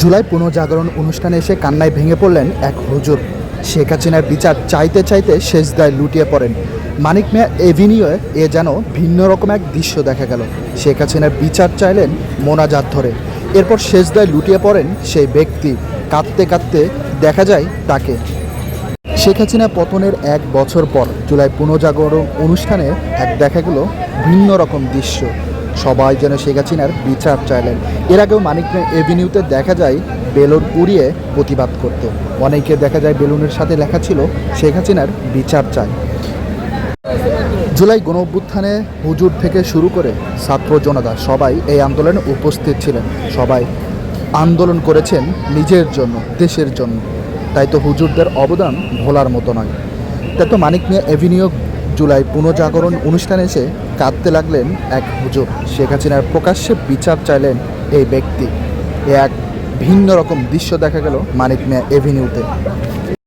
জুলাই পুনর্জাগরণ অনুষ্ঠানে এসে কান্নায় ভেঙে পড়লেন এক হুজুর। শেখ হাসিনার বিচার চাইতে চাইতে শেষ দায় লুটিয়ে পড়েন। মানিক মিয়া এভিনিউয়ে এ যেন ভিন্ন রকম এক দৃশ্য দেখা গেল। শেখ হাসিনার বিচার চাইলেন মোনাজাত ধরে। এরপর শেষ দায় লুটিয়ে পড়েন সেই ব্যক্তি। কাঁদতে কাঁদতে দেখা যায় তাকে। শেখ হাসিনা পতনের এক বছর পর জুলাই পুনর্জাগরণ অনুষ্ঠানে এক দেখা গেল ভিন্ন রকম দৃশ্য। সবাই যেন শেখ হাসিনার বিচার চাইলেন। এর আগেও মানিক এভিনিউতে দেখা যায়, বেলুন উড়িয়ে প্রতিবাদ করতে। অনেকে দেখা যায় বেলুনের সাথে লেখা ছিল, শেখ হাসিনার বিচার চাই। জুলাই গণ অভ্যুত্থানে হুজুর থেকে শুরু করে ছাত্র জনতা সবাই এই আন্দোলনে উপস্থিত ছিলেন। সবাই আন্দোলন করেছেন নিজের জন্য, দেশের জন্য। তাই তো হুজুরদের অবদান ভোলার মতো নয়। তাই তো মানিক মিয়া এভিনিউ জুলাই পুনর্জাগরণ অনুষ্ঠানে এসে কাঁদতে লাগলেন এক হুজুর। শেখ হাসিনার প্রকাশ্যে বিচার চাইলেন এই ব্যক্তি। এক ভিন্ন রকম দৃশ্য দেখা গেল মানিক মিয়া এভিনিউতে।